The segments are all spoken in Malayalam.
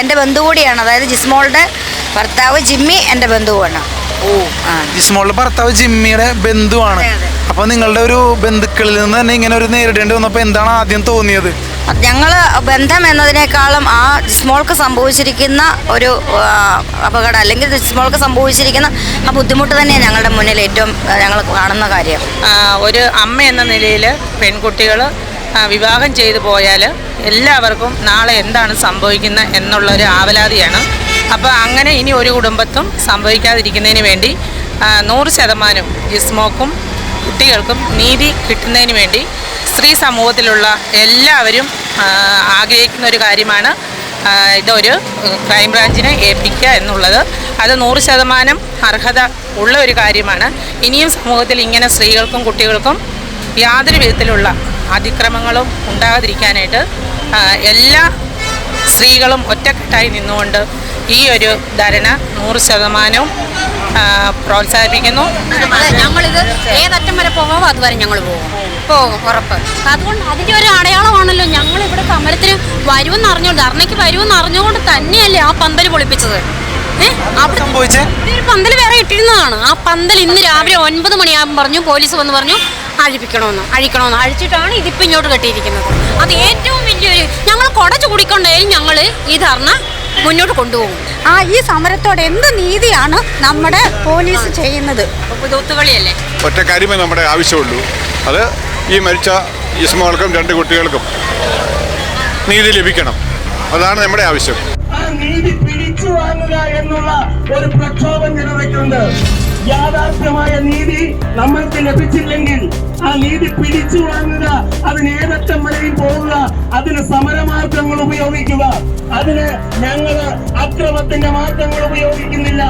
എന്റെ ബന്ധു കൂടിയാണ്. അതായത് ജിസ്മോളുടെ ഭർത്താവ് ജിമ്മി എന്റെ ബന്ധുവാണ് ഓ. ജിസ്മോളുടെ ഭർത്താവ് ജിമ്മിയുടെ ബന്ധുവാണ്. അപ്പൊ നിങ്ങളുടെ ഒരു ബന്ധുക്കളിൽ നിന്ന് തന്നെ ഇങ്ങനെ ഒരു നേരിടേണ്ടി വന്നപ്പോൾ എന്താണ് ആദ്യം തോന്നിയത്? ഞങ്ങൾ ബന്ധം എന്നതിനേക്കാളും ആ ജിസ്മോൾക്ക് സംഭവിച്ചിരിക്കുന്ന ഒരു അപകടം അല്ലെങ്കിൽ ജിസ്മോൾക്ക് സംഭവിച്ചിരിക്കുന്ന ആ ബുദ്ധിമുട്ട് തന്നെയാണ് ഞങ്ങളുടെ മുന്നിൽ ഏറ്റവും ഞങ്ങൾ കാണുന്ന കാര്യം. ഒരു അമ്മ എന്ന നിലയിൽ പെൺകുട്ടികൾ വിവാഹം ചെയ്തു പോയാൽ എല്ലാവർക്കും നാളെ എന്താണ് സംഭവിക്കുന്നത് എന്നുള്ളൊരു ആവലാതിയാണ്. അപ്പോൾ അങ്ങനെ ഇനി ഒരു കുടുംബത്തും സംഭവിക്കാതിരിക്കുന്നതിന് വേണ്ടി നൂറ് ശതമാനം ജിസ്മോക്കും കുട്ടികൾക്കും നീതി കിട്ടുന്നതിന് വേണ്ടി സ്ത്രീ സമൂഹത്തിലുള്ള എല്ലാവരും ആഗ്രഹിക്കുന്ന ഒരു കാര്യമാണ് ഇതൊരു ക്രൈംബ്രാഞ്ചിനെ ഏൽപ്പിക്കുക എന്നുള്ളത്. അത് നൂറ് ശതമാനം അർഹത ഉള്ള ഒരു കാര്യമാണ്. ഇനിയും സമൂഹത്തിൽ ഇങ്ങനെ സ്ത്രീകൾക്കും കുട്ടികൾക്കും യാതൊരു വിധത്തിലുള്ള അതിക്രമങ്ങളും ഉണ്ടാകാതിരിക്കാനായിട്ട് എല്ലാ സ്ത്രീകളും ഒറ്റക്കെട്ടായി നിന്നുകൊണ്ട് ഈ ഒരു ധരണ നൂറ് ശതമാനവും പ്രോത്സാഹിപ്പിക്കുന്നു. നമ്മളിത് ഞങ്ങളിത് ഏതറ്റം വരെ പോകാമോ അതുവരെ ഞങ്ങൾ പോകും. പോകും ഉറപ്പ്. അതുകൊണ്ട് അതിന്റെ ഒരു അടയാളമാണല്ലോ ഞങ്ങൾ ഇവിടെ സമരത്തിന് വരുമെന്ന് അറിഞ്ഞു ധർണയ്ക്ക് വരുമെന്ന് അറിഞ്ഞുകൊണ്ട് തന്നെയല്ലേ ആ പന്തൽ പൊളിപ്പിച്ചത്. ഒരു പന്തൽ വേറെ ഇട്ടിരുന്നതാണ്. ആ പന്തൽ ഇന്ന് രാവിലെ ഒൻപത് മണിയാകുമ്പോൾ പറഞ്ഞു പോലീസ് വന്ന് പറഞ്ഞു അഴിപ്പിക്കണമെന്ന് അഴിക്കണമെന്ന് അഴിച്ചിട്ടാണ് ഇതിപ്പോൾ ഇങ്ങോട്ട് കെട്ടിയിരിക്കുന്നത്. അത് ഏറ്റവും വലിയൊരു ഞങ്ങൾ കുടച്ചു കുടിക്കൊണ്ടായാലും ഞങ്ങൾ ഈ ധർണ മുന്നോട്ട് കൊണ്ടുപോകും. ആ ഈ സമരത്തോടെ എന്ത് നീതിയാണ് നമ്മുടെ പോലീസ് ചെയ്യുന്നത്? ഒത്തുകളിയല്ലേ? ഒറ്റ കാര്യമേ നമ്മുടെ ആവശ്യമുള്ളൂ. അത് ഈ മരിച്ച ഇസ്മകൾക്കും രണ്ട് കുട്ടികൾക്കും നീതി ലഭിക്കണം. അതാണ് നമ്മുടെ ആവശ്യം. ആ നീതി പിടിച്ചു വാങ്ങുക എന്നുള്ള ഒരു പ്രക്ഷോഭം നിലനിൽക്കുന്നുണ്ട്. യാഥാർത്ഥ്യമായ നീതി നമ്മൾക്ക് ലഭിച്ചില്ലെങ്കിൽ ആ നീതി പിടിച്ചു വാങ്ങുക അതിന് ഏതറ്റം വരെയും പോവുക അതിന് സമരമാർഗങ്ങൾ ഉപയോഗിക്കുക. അതിന് ഞങ്ങൾ അക്രമത്തിന്റെ മാർഗങ്ങൾ ഉപയോഗിക്കുന്നില്ല.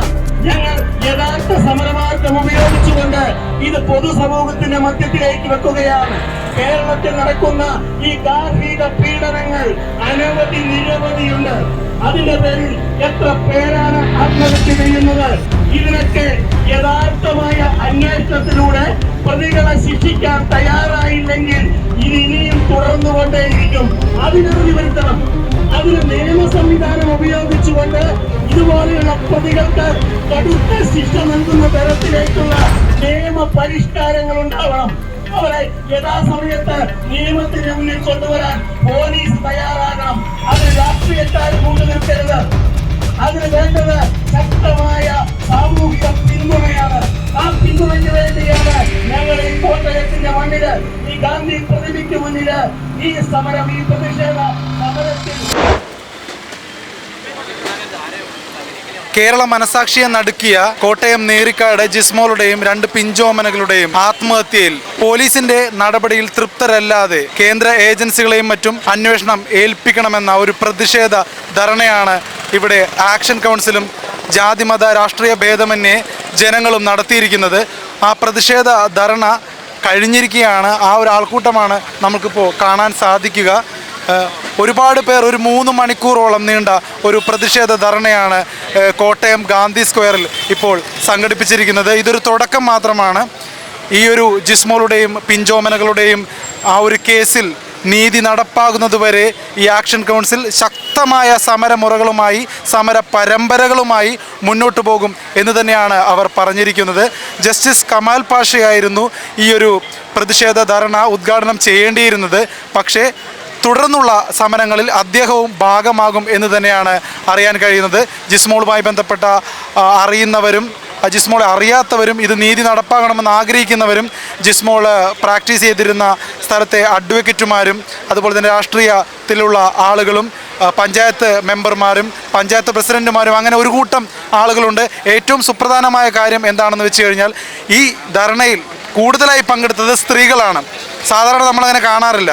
ഞങ്ങൾ യഥാർത്ഥ സമരമാർഗം ഉപയോഗിച്ചുകൊണ്ട് ഇത് പൊതുസമൂഹത്തിന്റെ മധ്യത്തിലേക്ക് വെക്കുകയാണ്. കേരളത്തിൽ നടക്കുന്ന ഈ ഗാർഹിക പീഡനങ്ങൾ അനവധി നിരവധിയുണ്ട്. അതിന്റെ പേരിൽ എത്ര പേരാണ് ആത്മഹത്യ ചെയ്യുന്നത്? ഇതിനൊക്കെ യഥാർത്ഥമായ അന്വേഷണത്തിലൂടെ പ്രതികളെ ശിക്ഷിക്കാൻ തയ്യാറായില്ലെങ്കിൽ ഇത് ഇനിയും തുടർന്നുകൊണ്ടേയിരിക്കും. അതിനറിഞ്ഞു വരുത്തണം. അതിന് നിയമ സംവിധാനം ഉപയോഗിച്ചുകൊണ്ട് ഇതുപോലെയുള്ള പ്രതികൾക്ക് കടുത്ത ശിക്ഷ നൽകുന്ന തരത്തിലേക്കുള്ള നിയമ പരിഷ്കാരങ്ങൾ ഉണ്ടാവണം. അവരെ യഥാസമയത്ത് നിയമത്തിന് മുന്നിൽ കൊണ്ടുവരാൻ പോലീസ് തയ്യാറാകണം. അത് രാഷ്ട്രീയക്കാർ കൊണ്ടു നിൽക്കരുത്. അതിന് വേണ്ടത് ശക്തമായ സാമൂഹിക പിന്തുണയാണ്. ആ പിന്തുണയ്ക്ക് വേണ്ടിയാണ് ഞങ്ങൾ ഈ കോട്ടയത്തിന്റെ മണ്ണിൽ ഈ ഗാന്ധി പ്രതിമയ്ക്ക് മുന്നിൽ ഈ സമരം ഈ പ്രതിഷേധ സമരത്തിൽ കേരള മനസാക്ഷിയെ നടുക്കിയ കോട്ടയം നേരിക്കാട് ജിസ്മോളുടെയും രണ്ട് പിഞ്ചോമനകളുടെയും ആത്മഹത്യയിൽ പോലീസിന്റെ നടപടിയിൽ തൃപ്തരല്ലാതെ കേന്ദ്ര ഏജൻസികളെയും മറ്റും അന്വേഷണം ഏൽപ്പിക്കണമെന്ന ഒരു പ്രതിഷേധ ധരണയാണ് ഇവിടെ ആക്ഷൻ കൗൺസിലും ജാതിമത രാഷ്ട്രീയ ഭേദമന്യേ ജനങ്ങളും നടത്തിയിരിക്കുന്നത്. ആ പ്രതിഷേധ ധരണ കഴിഞ്ഞിരിക്കുകയാണ്. ആ ഒരു ആൾക്കൂട്ടമാണ് നമുക്കിപ്പോൾ കാണാൻ സാധിക്കുക. ഒരുപാട് പേർ ഒരു മൂന്ന് മണിക്കൂറോളം നീണ്ട ഒരു പ്രതിഷേധ ധർണയാണ് കോട്ടയം ഗാന്ധി സ്ക്വയറിൽ ഇപ്പോൾ സംഘടിപ്പിച്ചിരിക്കുന്നത്. ഇതൊരു തുടക്കം മാത്രമാണ്. ഈ ഒരു ജിസ്മോളുടെയും പിഞ്ചോമനകളുടെയും ആ ഒരു കേസിൽ നീതി നടപ്പാകുന്നതുവരെ ഈ ആക്ഷൻ കൗൺസിൽ ശക്തമായ സമരമുറകളുമായി സമര പരമ്പരകളുമായി മുന്നോട്ട് പോകും എന്ന് തന്നെയാണ് അവർ പറഞ്ഞിരിക്കുന്നത്. ജസ്റ്റിസ് കമാൽ പാഷയായിരുന്നു ഈ ഒരു പ്രതിഷേധ ധർണ ഉദ്ഘാടനം ചെയ്യേണ്ടിയിരുന്നത്. പക്ഷേ തുടർന്നുള്ള സമരങ്ങളിൽ അദ്ദേഹവും ഭാഗമാകും എന്ന് തന്നെയാണ് അറിയാൻ കഴിയുന്നത്. ജിസ്മോളുമായി ബന്ധപ്പെട്ട അറിയുന്നവരും ജിസ്മോളെ അറിയാത്തവരും ഇത് നീതി നടപ്പാക്കണമെന്ന് ആഗ്രഹിക്കുന്നവരും ജിസ്മോൾ പ്രാക്ടീസ് ചെയ്തിരുന്ന സ്ഥലത്തെ അഡ്വക്കേറ്റുമാരും അതുപോലെ തന്നെ രാഷ്ട്രീയത്തിലുള്ള ആളുകളും പഞ്ചായത്ത് മെമ്പർമാരും പഞ്ചായത്ത് പ്രസിഡന്റുമാരും അങ്ങനെ ഒരു കൂട്ടം ആളുകളുണ്ട്. ഏറ്റവും സുപ്രധാനമായ കാര്യം എന്താണെന്ന് വെച്ച് കഴിഞ്ഞാൽ ഈ ധർണയിൽ കൂടുതലായി പങ്കെടുത്തത് സ്ത്രീകളാണ്. സാധാരണ നമ്മളങ്ങനെ കാണാറില്ല.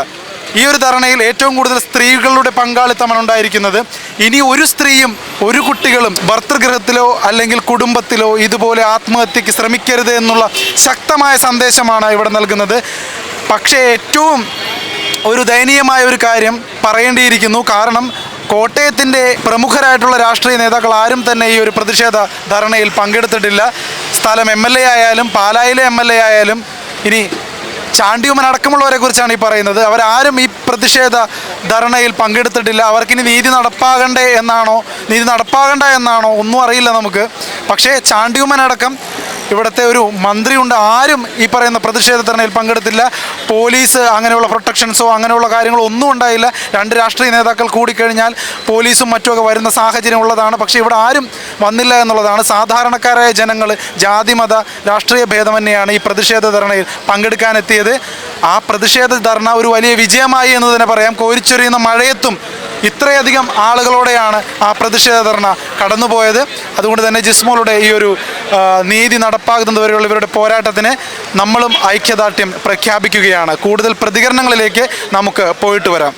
ഈ ഒരു ധാരണയിൽ ഏറ്റവും കൂടുതൽ സ്ത്രീകളുടെ പങ്കാളിത്തമാണ് ഉണ്ടായിരിക്കുന്നത്. ഇനി ഒരു സ്ത്രീയും ഒരു കുട്ടികളും ഭർത്തൃഗൃഹത്തിലോ അല്ലെങ്കിൽ കുടുംബത്തിലോ ഇതുപോലെ ആത്മഹത്യക്ക് ശ്രമിക്കരുത് എന്നുള്ള ശക്തമായ സന്ദേശമാണ് ഇവിടെ നൽകുന്നത്. പക്ഷേ ഏറ്റവും ഒരു ദയനീയമായ ഒരു കാര്യം പറയേണ്ടിയിരിക്കുന്നു. കാരണം കോട്ടയത്തിന്റെ പ്രമുഖരായിട്ടുള്ള രാഷ്ട്രീയ നേതാക്കൾ ആരും തന്നെ ഈ ഒരു പ്രതിഷേധ ധാരണയിൽ പങ്കെടുത്തിട്ടില്ല. സ്ഥലം എം എൽ എ ആയാലും പാലായിലെ എം എൽ എ ആയാലും ഇനി ചാണ്ടിയുമൻ അടക്കമുള്ളവരെ കുറിച്ചാണ് ഈ പറയുന്നത്. അവരാരും ഈ പ്രതിഷേധ ധർണയിൽ പങ്കെടുത്തിട്ടില്ല. അവർക്കിനി നീതി നടപ്പാകണ്ടേ എന്നാണോ? നീതി നടപ്പാകണ്ട എന്നാണോ? ഒന്നും അറിയില്ല നമുക്ക്. പക്ഷേ ചാണ്ടിയുമൻ അടക്കം ഇവിടുത്തെ ഒരു മന്ത്രിയുണ്ട്. ആരും ഈ പറയുന്ന പ്രതിഷേധ ധർണയിൽ പങ്കെടുത്തില്ല. പോലീസ് അങ്ങനെയുള്ള പ്രൊട്ടക്ഷൻസോ അങ്ങനെയുള്ള കാര്യങ്ങളോ ഒന്നും ഉണ്ടായില്ല. രണ്ട് രാഷ്ട്രീയ നേതാക്കൾ കൂടിക്കഴിഞ്ഞാൽ പോലീസും മറ്റുമൊക്കെ വരുന്ന സാഹചര്യം ഉള്ളതാണ്. പക്ഷേ ഇവിടെ ആരും വന്നില്ല എന്നുള്ളതാണ്. സാധാരണക്കാരായ ജനങ്ങൾ ജാതിമത രാഷ്ട്രീയ ഭേദമന്യെയാണ് ഈ പ്രതിഷേധ ധർണയിൽ പങ്കെടുക്കാനെത്തിയത്. ആ പ്രതിഷേധ ധർണ ഒരു വലിയ വിജയമായി എന്ന് തന്നെ പറയാം. കോരിച്ചൊരിയുന്ന മഴയത്തും ഇത്രയധികം ആളുകളോടെയാണ് ആ പ്രതിഷേധ ധർണ കടന്നുപോയത്. അതുകൊണ്ട് തന്നെ ജിസ്മോളുടെ ഈ ഒരു നീതി നടപ്പാകുന്നത് വരെയുള്ള ഇവരുടെ പോരാട്ടത്തിന് നമ്മളും ഐക്യദാർഢ്യം പ്രഖ്യാപിക്കുകയാണ്. കൂടുതൽ പ്രതികരണങ്ങളിലേക്ക് നമുക്ക് പോയിട്ട് വരാം.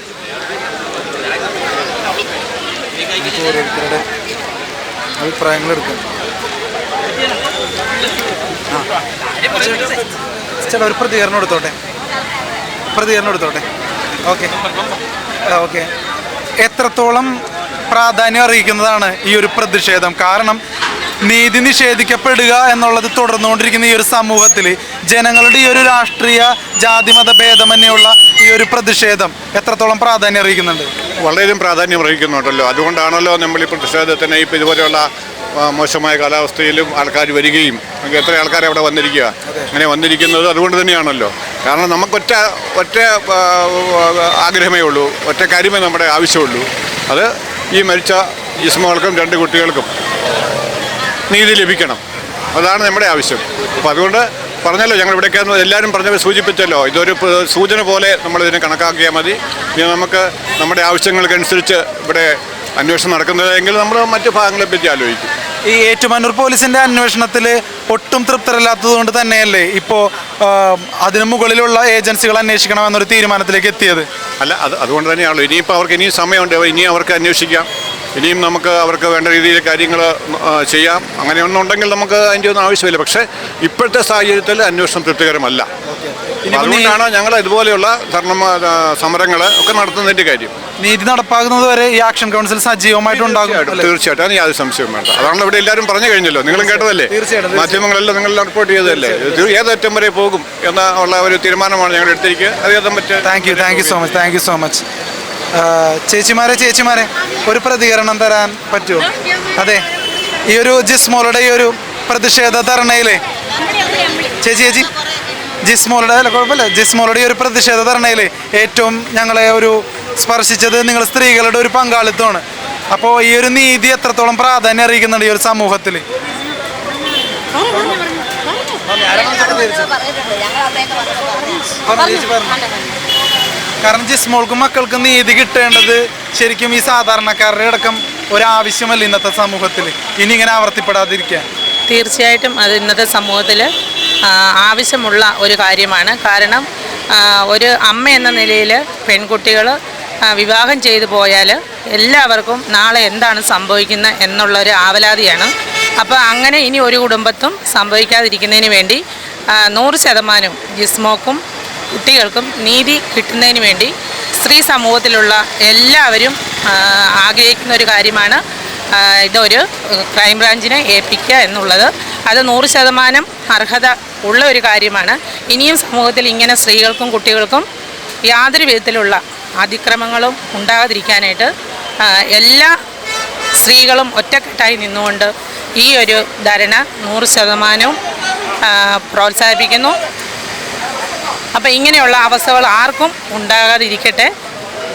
ചേട്ടാ ഒരു പ്രതികരണം എടുത്തോട്ടെ? പ്രതികരണം എടുത്തോട്ടെ? ഓക്കെ. ഓക്കെ. എത്രത്തോളം പ്രാധാന്യം അറിയിക്കുന്നതാണ് ഈ ഒരു പ്രതിഷേധം? കാരണം നീതി നിഷേധിക്കപ്പെടുക എന്നുള്ളത് തുടർന്നുകൊണ്ടിരിക്കുന്ന ഈ ഒരു സമൂഹത്തിൽ ജനങ്ങളുടെ ഈ ഒരു രാഷ്ട്രീയ ജാതിമത ഭേദമന്യുള്ള ഈ ഒരു പ്രതിഷേധം എത്രത്തോളം പ്രാധാന്യം അറിയിക്കുന്നുണ്ട് വളരെയധികം പ്രാധാന്യം അറിയിക്കുന്നുണ്ടല്ലോ അതുകൊണ്ടാണല്ലോ നമ്മൾ ഈ പ്രതിഷേധത്തിന് ഇപ്പോൾ ഇതുപോലെയുള്ള മോശമായ കാലാവസ്ഥയിലും ആൾക്കാർ വരികയും എത്ര ആൾക്കാർ അവിടെ വന്നിരിക്കുക? അങ്ങനെ വന്നിരിക്കുന്നത് അതുകൊണ്ട് തന്നെയാണല്ലോ. കാരണം നമുക്കൊറ്റ ഒറ്റ ആഗ്രഹമേ ഉള്ളൂ. ഒറ്റ കാര്യമേ നമ്മുടെ ആവശ്യമുള്ളൂ. അത് ഈ മരിച്ച ജിസ്മകൾക്കും രണ്ട് കുട്ടികൾക്കും നീതി ലഭിക്കണം. അതാണ് നമ്മുടെ ആവശ്യം. അപ്പോൾ അതുകൊണ്ട് പറഞ്ഞല്ലോ ഞങ്ങൾ ഇവിടേക്ക് എല്ലാവരും പറഞ്ഞ സൂചിപ്പിച്ചല്ലോ. ഇതൊരു സൂചന പോലെ നമ്മളിതിനെ കണക്കാക്കിയാൽ മതി. ഇനി നമുക്ക് നമ്മുടെ ആവശ്യങ്ങൾക്കനുസരിച്ച് ഇവിടെ അന്വേഷണം നടക്കുന്നതെങ്കിൽ നമ്മൾ മറ്റു ഭാഗങ്ങളെ പറ്റി ആലോചിക്കും. ഈ ഏറ്റുമാനൂർ പോലീസിന്റെ അന്വേഷണത്തിൽ ഒട്ടും തൃപ്തരല്ലാത്തത് കൊണ്ട് തന്നെയല്ലേ ഇപ്പോ അതിനു മുകളിലുള്ള ഏജൻസികൾ അന്വേഷിക്കണമെന്നൊരു തീരുമാനത്തിലേക്ക് എത്തിയത്? അല്ല അത് അതുകൊണ്ട് തന്നെയാണല്ലോ. ഇനിയിപ്പോൾ അവർക്ക് ഇനിയും സമയമുണ്ട്. ഇനിയും അവർക്ക് അന്വേഷിക്കാം. ഇനിയും നമുക്ക് അവർക്ക് വേണ്ട രീതിയിൽ കാര്യങ്ങൾ ചെയ്യാം. അങ്ങനെയൊന്നുണ്ടെങ്കിൽ നമുക്ക് അതിന്റെ ഒന്നും ആവശ്യമില്ല. പക്ഷേ ഇപ്പോഴത്തെ സാഹചര്യത്തിൽ അന്വേഷണം തൃപ്തികരമല്ല. അതുകൊണ്ടാണ് ഞങ്ങൾ ഇതുപോലെയുള്ള സമരങ്ങൾ ഒക്കെ നടത്തുന്നതിന്റെ കാര്യം. നീതി നടപ്പാകുന്നത് വരെ ഈ ആക്ഷൻ കൗൺസിൽ സജീവമായിട്ട് ഉണ്ടാകും അല്ലേ? തീർച്ചയായിട്ടും. അതിന് യാതൊരു സംശയവും വേണ്ട. അതാണല്ലോ ഇവിടെ എല്ലാവരും പറഞ്ഞു കഴിഞ്ഞല്ലോ. നിങ്ങളും കേട്ടതല്ലേ? തീർച്ചയായിട്ടും, മാധ്യമങ്ങളെല്ലാം നിങ്ങൾ റിപ്പോർട്ട് ചെയ്തതല്ലേ? ഏതറ്റം വരെ പോകും എന്ന ഉള്ള ഒരു തീരുമാനമാണ് ഞങ്ങൾ എടുത്തിരിക്കുക. അത് ഏതം പറ്റും thank you thank you so much thank you so much ചേച്ചിമാരെ ചേച്ചിമാരെ ഒരു പ്രതികരണം തരാൻ പറ്റുമോ? അതെ ഈ ഒരു ജിസ്മോളുടെ ഈ ഒരു പ്രതിഷേധ ധർണയിലെ ചേച്ചി ചേച്ചി. ജിസ്മോളുടെ അല്ല കുഴപ്പമില്ല. ജിസ്മോളുടെ ഈ ഒരു പ്രതിഷേധ ധർണയിൽ ഏറ്റവും ഞങ്ങളെ ഒരു സ്പർശിച്ചത് നിങ്ങൾ സ്ത്രീകളുടെ ഒരു പങ്കാളിത്തമാണ്. അപ്പോൾ ഈ ഒരു നീതി എത്രത്തോളം പ്രാധാന്യം അറിയിക്കുന്നുണ്ട് ഈ ഒരു സമൂഹത്തിൽ കാരണം ജിസ്മോൾക്കും മക്കൾക്കും നീതി കിട്ടേണ്ടത് ശരിക്കും ഈ സാധാരണക്കാരുടെ അടക്കം ഒരാവശ്യമല്ല ഇന്നത്തെ സമൂഹത്തിൽ ഇനി ഇങ്ങനെ ആവർത്തിപ്പെടാതിരിക്കാൻ. തീർച്ചയായിട്ടും അത് ഇന്നത്തെ സമൂഹത്തിൽ ആവശ്യമുള്ള ഒരു കാര്യമാണ്. കാരണം ഒരു അമ്മ എന്ന നിലയിൽ പെൺകുട്ടികൾ വിവാഹം ചെയ്തു പോയാൽ എല്ലാവർക്കും നാളെ എന്താണ് സംഭവിക്കുന്നത് എന്നുള്ളൊരു ആവലാതിയാണ്. അപ്പോൾ അങ്ങനെ ഇനി ഒരു കുടുംബത്തും സംഭവിക്കാതിരിക്കുന്നതിന് വേണ്ടി നൂറ് ശതമാനം ജിസ്മോക്കും കുട്ടികൾക്കും നീതി കിട്ടുന്നതിന് വേണ്ടി സ്ത്രീ സമൂഹത്തിലുള്ള എല്ലാവരും ആഗ്രഹിക്കുന്ന ഒരു കാര്യമാണ് ഇതൊരു ക്രൈംബ്രാഞ്ചിനെ ഏൽപ്പിക്കുക എന്നുള്ളത്. അത് നൂറ് ശതമാനം അർഹത ഉള്ള ഒരു കാര്യമാണ്. ഇനിയും സമൂഹത്തിൽ ഇങ്ങനെ സ്ത്രീകൾക്കും കുട്ടികൾക്കും യാതൊരു വിധത്തിലുള്ള അതിക്രമങ്ങളും ഉണ്ടാകാതിരിക്കാനായിട്ട് എല്ലാ സ്ത്രീകളും ഒറ്റക്കെട്ടായി നിന്നുകൊണ്ട് ഈ ഒരു ധരണ നൂറ് ശതമാനവും പ്രോത്സാഹിപ്പിക്കുന്നു. അപ്പം ഇങ്ങനെയുള്ള അവസ്ഥകൾ ആർക്കും ഉണ്ടാകാതിരിക്കട്ടെ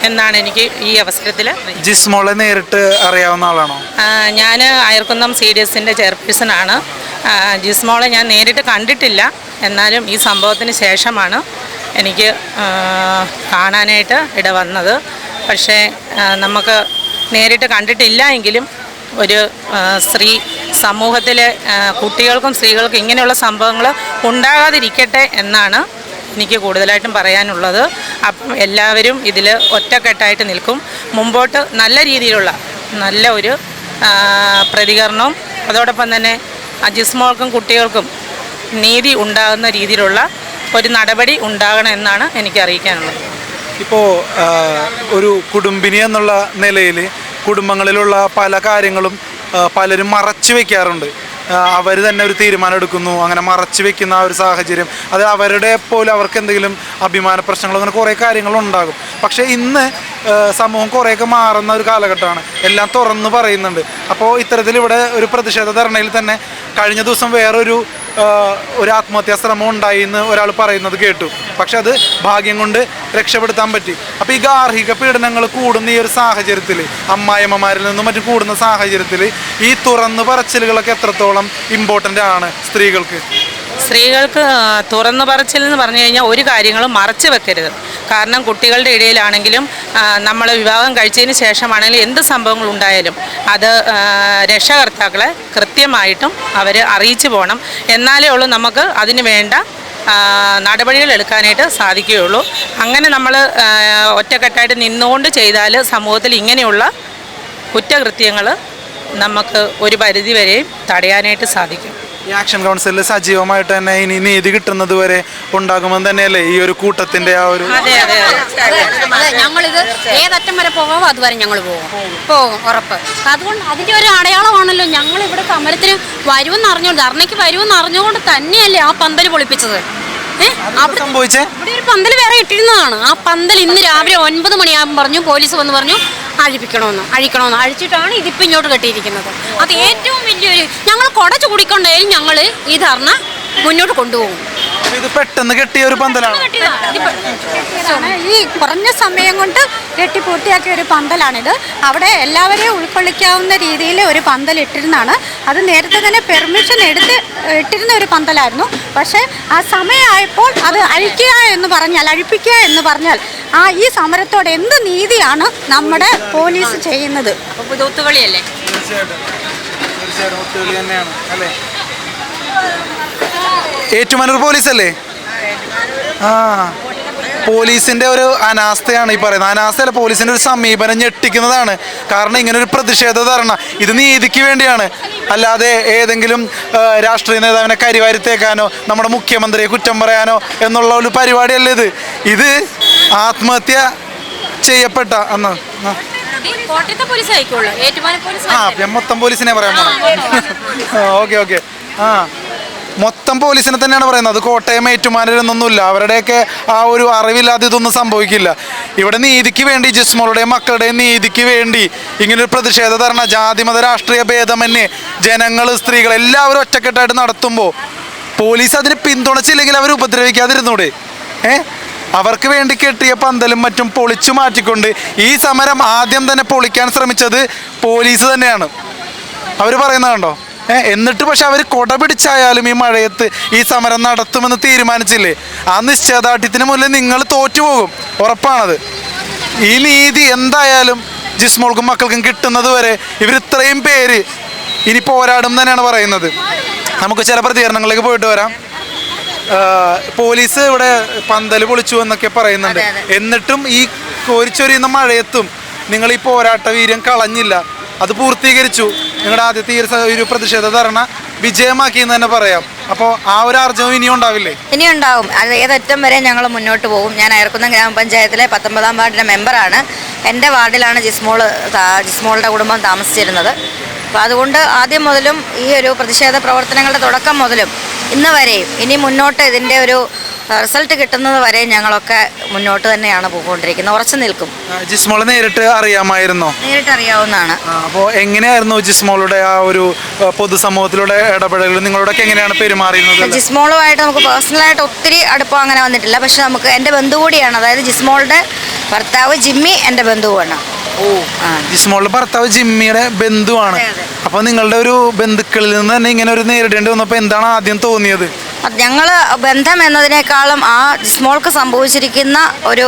എന്നാണ് എനിക്ക് ഈ അവസരത്തിൽ ജിസ്മോളെ നേരിട്ട് അറിയാവുന്ന ആളാണോ? ഞാൻ അയർക്കുന്നം സി ഡി എസിന്റെ ചെയർപേഴ്സണാണ് ആ, ജിസ്മോളെ ഞാൻ നേരിട്ട് കണ്ടിട്ടില്ല. എന്നാലും ഈ സംഭവത്തിന് ശേഷമാണ് എനിക്ക് കാണാനായിട്ട് ഇട വന്നത്. പക്ഷേ നമുക്ക് നേരിട്ട് കണ്ടിട്ടില്ല എങ്കിലും ഒരു സ്ത്രീ സമൂഹത്തിലെ കുട്ടികൾക്കും സ്ത്രീകൾക്കും ഇങ്ങനെയുള്ള സംഭവങ്ങൾ ഉണ്ടാകാതിരിക്കട്ടെ എന്നാണ് എനിക്ക് കൂടുതലായിട്ടും പറയാനുള്ളത്. അപ്പം എല്ലാവരും ഇതിൽ ഒറ്റക്കെട്ടായിട്ട് നിൽക്കും. മുമ്പോട്ട് നല്ല രീതിയിലുള്ള നല്ല ഒരു പ്രതികരണവും അതോടൊപ്പം തന്നെ അജിസ്മോൾക്കും കുട്ടികൾക്കും നീതി ഉണ്ടാകുന്ന രീതിയിലുള്ള ഒരു നടപടി ഉണ്ടാകണം എന്നാണ് എനിക്ക് അറിയിക്കാനുള്ളത് ഇപ്പോൾ ഒരു കുടുംബിനി എന്നുള്ള നിലയിൽ കുടുംബങ്ങളിലുള്ള പല കാര്യങ്ങളും പലരും മറച്ചു വെക്കാറുണ്ട്. അവർ തന്നെ ഒരു തീരുമാനം എടുക്കുന്നു. അങ്ങനെ മറച്ചു വെക്കുന്ന ആ ഒരു സാഹചര്യം. അത് അവരുടെ പോലും അവർക്ക് എന്തെങ്കിലും അഭിമാന പ്രശ്നങ്ങൾ അങ്ങനെ കുറേ കാര്യങ്ങളുണ്ടാകും പക്ഷേ ഇന്ന് സമൂഹം കുറേയൊക്കെ മാറുന്ന ഒരു കാലഘട്ടമാണ്. എല്ലാം തുറന്നു പറയുന്നുണ്ട്. അപ്പോൾ ഇത്തരത്തിൽ ഇവിടെ ഒരു പ്രതിഷേധ ധർണയിൽ തന്നെ കഴിഞ്ഞ ദിവസം വേറൊരു ഒരു ആത്മഹത്യാ ശ്രമം ഉണ്ടായി എന്ന് ഒരാൾ പറയുന്നത് കേട്ടു. പക്ഷെ അത് ഭാഗ്യം കൊണ്ട് രക്ഷപ്പെടുത്താൻ പറ്റി. അപ്പോൾ ഈ ഗാർഹിക പീഡനങ്ങൾ കൂടുന്ന ഈ ഒരു സാഹചര്യത്തിൽ അമ്മായിമ്മമാരിൽ നിന്നും മറ്റും കൂടുന്ന സാഹചര്യത്തിൽ ഈ തുറന്ന് പറച്ചിലുകളൊക്കെ എത്രത്തോളം ഇമ്പോർട്ടന്റ് ആണ് സ്ത്രീകൾക്ക്? സ്ത്രീകൾക്ക് തുറന്നു പറച്ചിൽ എന്ന് പറഞ്ഞു കഴിഞ്ഞാൽ ഒരു കാര്യങ്ങളും മറച്ചു വെക്കരുത്. കാരണം കുട്ടികളുടെ ഇടയിലാണെങ്കിലും നമ്മൾ വിവാഹം കഴിച്ചതിന് ശേഷമാണെങ്കിലും എന്ത് സംഭവങ്ങൾ ഉണ്ടായാലും അത് രക്ഷകർത്താക്കളെ കൃത്യമായിട്ടും അവർ അറിയിച്ചു പോകണം എന്നാലേ ഉള്ളൂ നമുക്ക് അതിന് വേണ്ട നടപടികൾ എടുക്കാനായിട്ട് സാധിക്കുകയുള്ളൂ. അങ്ങനെ നമ്മൾ ഒറ്റക്കെട്ടായിട്ട് നിന്നുകൊണ്ട് ചെയ്താൽ സമൂഹത്തിൽ ഇങ്ങനെയുള്ള കുറ്റകൃത്യങ്ങൾ നമുക്ക് ഒരു പരിധി വരെയും തടയാനായിട്ട് സാധിക്കും. ഈ ആക്ഷൻ കൗൺസിലിൽ സജീവമായിട്ട് തന്നെ ഇനി നീതി കിട്ടുന്നത് വരെ ഉണ്ടാകുമെന്ന് തന്നെയല്ലേ ഈ ഒരു കൂട്ടത്തിന്റെ ആ ഒരു അതെ അതെ ഞങ്ങളിത് ഏതറ്റം വരെ പോകാമോ അതുവരെ ഞങ്ങൾ പോകും. പോകും ഉറപ്പ്. അതുകൊണ്ട് അതിന്റെ ഒരു അടയാളമാണല്ലോ ഞങ്ങൾ ഇവിടെ സമരത്തിന് വരുമെന്ന് അറിഞ്ഞുകൊണ്ട് ധർണയ്ക്ക് വരുമെന്ന് അറിഞ്ഞുകൊണ്ട് തന്നെയല്ലേ ആ പന്തൽ പൊളിപ്പിച്ചത്. സംഭവിച്ചേ? ഇവിടെ ഒരു പന്തൽ വേറെ ഇട്ടിരുന്നതാണ്. ആ പന്തൽ ഇന്ന് രാവിലെ ഒൻപത് മണിയാകുമ്പോൾ പറഞ്ഞു പോലീസ് വന്ന് പറഞ്ഞു അഴിപ്പിക്കണമെന്ന് അഴിക്കണമെന്ന്. അഴിച്ചിട്ടാണ് ഇതിപ്പോൾ ഇങ്ങോട്ട് കെട്ടിയിരിക്കുന്നത്. അത് ഏറ്റവും വലിയൊരു ഞങ്ങൾ കുട ചൂടിക്കൊണ്ടായാലും ഞങ്ങൾ ഈ ധർണ മുന്നോട്ട് കൊണ്ടുപോകും. ഇത് പെട്ടെന്ന് കെട്ടിയ ഒരു പന്തലാണ്. ഈ കുറഞ്ഞ സമയം കൊണ്ട് കെട്ടി പൂർത്തിയാക്കിയ ഒരു പന്തലാണിത്. അവിടെ എല്ലാവരെയും ഉൾക്കൊള്ളിക്കാവുന്ന രീതിയിൽ ഒരു പന്തൽ ഇട്ടിരുന്നാണ് അത് നേരത്തെ തന്നെ പെർമിഷൻ എടുത്ത് ഇട്ടിരുന്ന ഒരു പന്തലായിരുന്നു. പക്ഷേ ആ സമയമായപ്പോൾ അത് അഴിക്കുക എന്ന് പറഞ്ഞാൽ അഴിപ്പിക്കുക എന്ന് പറഞ്ഞാൽ ആ ഈ സമരത്തോട് എന്ത് നീതിയാണ് നമ്മുടെ പോലീസ് ചെയ്യുന്നത്? ഒത്തുകളിയല്ലേ? ഏറ്റുമാനൂർ പോലീസ് അല്ലേ? ആ. പോലീസിന്റെ ഒരു അനാസ്ഥയാണ് ഈ പറയുന്നത്. അനാസ്ഥയല്ല പോലീസിന്റെ ഒരു സമീപനം ഞെട്ടിക്കുന്നതാണ്. കാരണം ഇങ്ങനെ ഒരു പ്രതിഷേധ ധർണ ഇത് നീതിക്ക് വേണ്ടിയാണ്. അല്ലാതെ ഏതെങ്കിലും രാഷ്ട്രീയ നേതാവിനെ കരിവാരിത്തേക്കാനോ നമ്മുടെ മുഖ്യമന്ത്രിയെ കുറ്റം പറയാനോ എന്നുള്ള ഒരു പരിപാടിയല്ല ഇത്. ഇത് ആത്മഹത്യ ചെയ്യപ്പെട്ട അന്ന് ആ. മൊത്തം പോലീസിനെ പറയാൻ ഓക്കെ ഓക്കെ. ആ. മൊത്തം പോലീസിനെ തന്നെയാണ് പറയുന്നത്. അത് കോട്ടയം ഏറ്റുമാനൊന്നുമില്ല അവരുടെയൊക്കെ ആ ഒരു അറിവില്ലാതെ ഇതൊന്നും സംഭവിക്കില്ല. ഇവിടെ നീതിക്ക് വേണ്ടി ജിസ്മോളുടെയും മക്കളുടെയും നീതിക്ക് വേണ്ടി ഇങ്ങനൊരു പ്രതിഷേധ ധർണ ജാതിമത രാഷ്ട്രീയ ഭേദമന്യേ ജനങ്ങൾ സ്ത്രീകൾ എല്ലാവരും ഒറ്റക്കെട്ടായിട്ട് നടത്തുമ്പോൾ പോലീസ് അതിന് പിന്തുണച്ചില്ലെങ്കിൽ അവർ ഉപദ്രവിക്കാതിരുന്നൂടെ? ഏ? അവർക്ക് വേണ്ടി കെട്ടിയ പന്തലും മറ്റും പൊളിച്ചു മാറ്റിക്കൊണ്ട് ഈ സമരം ആദ്യം തന്നെ പൊളിക്കാൻ ശ്രമിച്ചത് പോലീസ് തന്നെയാണ്. അവർ പറയുന്നത് കണ്ടോ? എന്നിട്ട് പക്ഷെ അവർ കൊട പിടിച്ചായാലും ഈ മഴയത്ത് ഈ സമരം നടത്തുമെന്ന് തീരുമാനിച്ചില്ലേ? ആ നിശ്ചയദാർഢ്യത്തിന് മുന്നിൽ നിങ്ങൾ തോറ്റുപോകും. ഉറപ്പാണത്. ഈ നീതി എന്തായാലും ജിസ്മോൾക്കും മക്കൾക്കും കിട്ടുന്നത് വരെ ഇവർ ഇത്രയും പേര് ഇനി പോരാടും തന്നെയാണ് പറയുന്നത്. നമുക്ക് ചില പ്രതികരണങ്ങളിലേക്ക് പോയിട്ട് വരാം. പോലീസ് ഇവിടെ പന്തൽ പൊളിച്ചു എന്നൊക്കെ പറയുന്നുണ്ട്. എന്നിട്ടും ഈ കോരിച്ചൊരിയുന്ന മഴയത്തും നിങ്ങൾ ഈ പോരാട്ട വീര്യം കളഞ്ഞില്ല. അത് പൂർത്തീകരിച്ചു. നിങ്ങളുടെ ആദ്യത്തെ ഈ ഒരു പ്രതിഷേധ ധർണ വിജയമാക്കി എന്ന് തന്നെ പറയാം. അപ്പോൾ ആ ഒരു ആർജവം ഇനിയും ഉണ്ടാവില്ലേ? ഇനി ഉണ്ടാവും അത് ഏതറ്റം വരെ ഞങ്ങൾ മുന്നോട്ട് പോകും. ഞാൻ അയർക്കുന്ന ഗ്രാമപഞ്ചായത്തിലെ പത്തൊമ്പതാം വാർഡിലെ മെമ്പറാണ്. എന്റെ വാർഡിലാണ് ജിസ്മോൾ ജിസ്മോളുടെ കുടുംബം താമസിച്ചിരുന്നത്. അപ്പോൾ അതുകൊണ്ട് ആദ്യം മുതലും ഈ ഒരു പ്രതിഷേധ പ്രവർത്തനങ്ങളുടെ തുടക്കം മുതലും ഇന്ന് വരെയും ഇനി മുന്നോട്ട് ഇതിന്റെ ഒരു റിസൾട്ട് കിട്ടുന്നത് വരെ ഞങ്ങളൊക്കെ മുന്നോട്ട് തന്നെയാണ് പോയിക്കൊണ്ടിരിക്കുന്നത്. ഉറച്ചു നിൽക്കും. ജിസ്മോളെ നേരിട്ട് അറിയാമായിരുന്നോ? നേരിട്ട് അറിയാവുന്നതാണ്. അപ്പോൾ എങ്ങനെയായിരുന്നു ജിസ്മോളുടെ ആ ഒരു പൊതുസമൂഹത്തിലൂടെ ഇടപെടലുകൾ നിങ്ങളോടൊക്കെ എങ്ങനെയാണ് പെരുമാറിയിരുന്നത്? ജിസ്മോളുമായിട്ട് നമുക്ക് പേഴ്സണലായിട്ട് ഒത്തിരി അടുപ്പം അങ്ങനെ വന്നിട്ടില്ല. പക്ഷെ നമുക്ക് എന്റെ ബന്ധു കൂടിയാണ് അതായത് ജിസ്മോളുടെ ഭർത്താവ് ജിമ്മി എന്റെ ബന്ധുവാണ്. ജിസ്മോളുടെ ഭർത്താവ് ജിമ്മിയുടെ ബന്ധുവാണ്. അപ്പൊ നിങ്ങളുടെ ഒരു ബന്ധുക്കളിൽ നിന്ന് തന്നെ ഇങ്ങനെ ഒരു നേരിടേണ്ടി വന്നപ്പോ എന്താണ് ആദ്യം തോന്നിയത് ഞങ്ങൾ ബന്ധം എന്നതിനേക്കാളും ആ ജിസ്മോൾക്ക് സംഭവിച്ചിരിക്കുന്ന ഒരു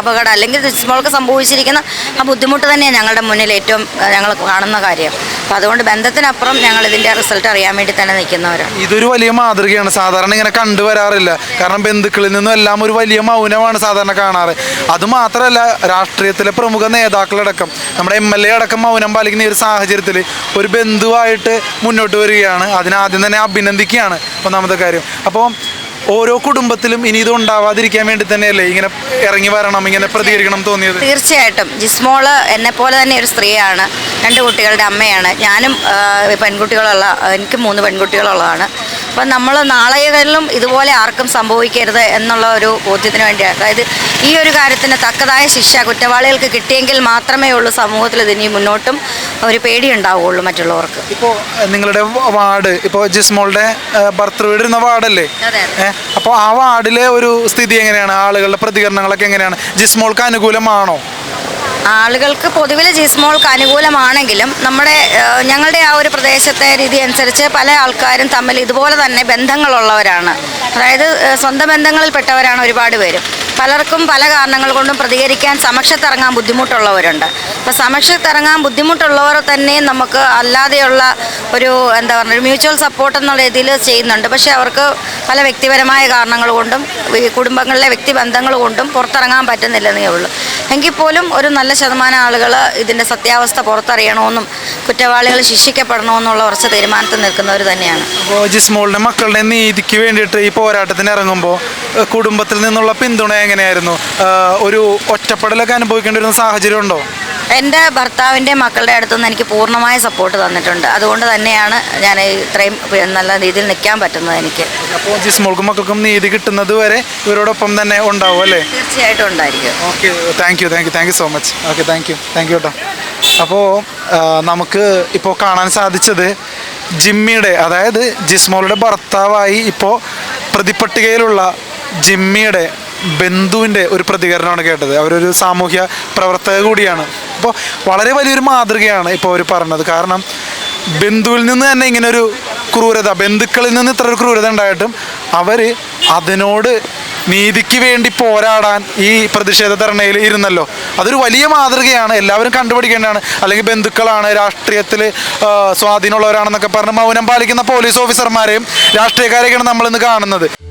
അപകടം അല്ലെങ്കിൽ ജിസ്മോൾക്ക് സംഭവിച്ചിരിക്കുന്ന ആ ബുദ്ധിമുട്ട് തന്നെയാണ് ഞങ്ങളുടെ മുന്നിൽ ഏറ്റവും ഞങ്ങൾ കാണുന്ന കാര്യം. അപ്പം അതുകൊണ്ട് ബന്ധത്തിനപ്പുറം ഞങ്ങൾ ഇതിന്റെ റിസൾട്ട് അറിയാൻ വേണ്ടി തന്നെ നിൽക്കുന്നവരാണ് ഇതൊരു വലിയ മാതൃകയാണ്. സാധാരണ ഇങ്ങനെ കണ്ടുവരാറില്ല കാരണം ബന്ധുക്കളിൽ നിന്നും എല്ലാം ഒരു വലിയ മൗനമാണ് സാധാരണ കാണാറ്. അതുമാത്രമല്ല രാഷ്ട്രീയത്തിലെ പ്രമുഖ നേതാക്കളടക്കം നമ്മുടെ എം എൽ എ അടക്കം മൗനം പാലിക്കുന്ന ഈ ഒരു സാഹചര്യത്തിൽ ഒരു ബന്ധുവായിട്ട് മുന്നോട്ട് വരികയാണ്. അതിനാദ്യം തന്നെ അഭിനന്ദിക്കുകയാണ്. ഒന്നാമത്തെ കാര്യം. അപ്പോൾ ഓരോ കുടുംബത്തിലും ഇനി ഇത് ഉണ്ടാവാതിരിക്കാൻ വേണ്ടി തന്നെയല്ലേ ഇങ്ങനെ ഇറങ്ങി വരണം ഇങ്ങനെ പ്രതികരിക്കണം തോന്നിയത്? തീർച്ചയായിട്ടും. ജിസ്മോൾ എന്നെ പോലെ തന്നെ ഒരു സ്ത്രീയാണ്. രണ്ട് കുട്ടികളുടെ അമ്മയാണ്. ഞാനും പെൺകുട്ടികളുള്ള എനിക്ക് മൂന്ന് പെൺകുട്ടികളുള്ളതാണ്. അപ്പം നമ്മൾ നാളെകളിലും ഇതുപോലെ ആർക്കും സംഭവിക്കരുത് എന്നുള്ള ഒരു ബോധ്യത്തിന് വേണ്ടിയാണ് അതായത് ഈ ഒരു കാര്യത്തിന് തക്കതായ ശിക്ഷ കുറ്റവാളികൾക്ക് കിട്ടിയെങ്കിൽ മാത്രമേ ഉള്ളൂ സമൂഹത്തിൽ ഇതിനി മുന്നോട്ടും ഒരു പേടി ഉണ്ടാവുകയുള്ളൂ മറ്റുള്ളവർക്ക്. ഇപ്പോൾ നിങ്ങളുടെ വാർഡ് ഇപ്പോൾ ജിസ്മോളുടെ ഭർത്തൃ വീടിരുന്ന വാർഡല്ലേ? അപ്പോൾ ആ വാർഡിലെ ഒരു സ്ഥിതി എങ്ങനെയാണ്? ആളുകളുടെ പ്രതികരണങ്ങളൊക്കെ എങ്ങനെയാണ്? ജിസ്മോൾക്ക് അനുകൂലമാണോ? ആളുകൾക്ക് പൊതുവിൽ ജിസ്മോൾക്ക് അനുകൂലമാണെങ്കിലും നമ്മുടെ ഞങ്ങളുടെ ആ ഒരു പ്രദേശത്തെ രീതി അനുസരിച്ച് പല ആൾക്കാരും തമ്മിൽ ഇതുപോലെ തന്നെ ബന്ധങ്ങളുള്ളവരാണ്. അതായത് സ്വന്തം ബന്ധങ്ങളിൽപ്പെട്ടവരാണ് ഒരുപാട് പേരും. പലർക്കും പല കാരണങ്ങൾ കൊണ്ടും പ്രതികരിക്കാൻ സമക്ഷത്തിറങ്ങാൻ ബുദ്ധിമുട്ടുള്ളവരുണ്ട്. അപ്പോൾ സമക്ഷത്തിറങ്ങാൻ ബുദ്ധിമുട്ടുള്ളവർ തന്നെ നമുക്ക് അല്ലാതെയുള്ള ഒരു എന്താ പറയുക മ്യൂച്വൽ സപ്പോർട്ട് എന്നുള്ള രീതിയിൽ ചെയ്യുന്നുണ്ട്. പക്ഷേ അവർക്ക് പല വ്യക്തിപരമായ കാരണങ്ങൾ കൊണ്ടും കുടുംബങ്ങളിലെ വ്യക്തിബന്ധങ്ങൾ കൊണ്ടും പുറത്തിറങ്ങാൻ പറ്റുന്നില്ലെന്നേ ഉള്ളൂ. എങ്കിൽ പോലും ഒരു നല്ല ശതമാനം ആളുകൾ ഇതിന്റെ സത്യാവസ്ഥ പുറത്തറിയണമെന്നും കുറ്റവാളികൾ ശിക്ഷിക്കപ്പെടണമെന്നുള്ള ഉറച്ച തീരുമാനത്തിൽ നിൽക്കുന്നവർ തന്നെയാണ്. അപ്പോൾ മക്കളുടെ നീതിക്ക് വേണ്ടിയിട്ട് ഈ പോരാട്ടത്തിന് ഇറങ്ങുമ്പോൾ കുടുംബത്തിൽ നിന്നുള്ള പിന്തുണ എങ്ങനെയായിരുന്നു? ഒരു ഒറ്റപ്പെടലൊക്കെ അനുഭവിക്കേണ്ടി വരുന്ന സാഹചര്യം ഉണ്ടോ എന്റെ ഭർത്താവിന്റെ മക്കളുടെ അടുത്തുനിന്ന് എനിക്ക് പൂർണമായ സപ്പോർട്ട് തന്നിട്ടുണ്ട്. അതുകൊണ്ട് തന്നെയാണ് ഞാൻ ഇത്രയും നല്ല രീതിയിൽ നിൽക്കാൻ പറ്റുന്നത് എനിക്ക്. അപ്പോൾ ജിസ്മോൾക്കും മക്കൾക്കും നീതി കിട്ടുന്നത് വരെ ഇവരോടൊപ്പം തന്നെ ഉണ്ടാവും അല്ലേ? തീർച്ചയായിട്ടും ഉണ്ടായിരിക്കും. Okay thank you thank you thank you so much okay thank you thank you കേട്ടോ അപ്പോൾ നമുക്ക് ഇപ്പോൾ കാണാൻ സാധിച്ചത് ജിമ്മിയുടെ അതായത് ജിസ്മോളുടെ ഭർത്താവായി ഇപ്പോൾ പ്രതിപട്ടികയിലുള്ള ജിമ്മിയുടെ ബന്ധുവിന്റെ ഒരു പ്രതികരണമാണ് കേട്ടത്. അവരൊരു സാമൂഹ്യ പ്രവർത്തക കൂടിയാണ്. അപ്പോൾ വളരെ വലിയൊരു മാതൃകയാണ് ഇപ്പോൾ അവർ പറഞ്ഞത്. കാരണം ബന്ധുവിൽ നിന്ന് തന്നെ ഇങ്ങനെ ഒരു ക്രൂരത ബന്ധുക്കളിൽ നിന്ന് ഇത്ര ഒരു ക്രൂരത ഉണ്ടായിട്ടും അവർ അതിനോട് നീതിക്ക് വേണ്ടി പോരാടാൻ ഈ പ്രതിഷേധ ധർണയിൽ ഇരുന്നല്ലോ. അതൊരു വലിയ മാതൃകയാണ്. എല്ലാവരും കണ്ടുപിടിക്കേണ്ടതാണ്. അല്ലെങ്കിൽ ബന്ധുക്കളാണ് രാഷ്ട്രീയത്തിൽ സ്വാധീനമുള്ളവരാണെന്നൊക്കെ പറഞ്ഞ് മൗനം പാലിക്കുന്ന പോലീസ് ഓഫീസർമാരെയും രാഷ്ട്രീയക്കാരെയൊക്കെയാണ് നമ്മളിന്ന് കാണുന്നത്.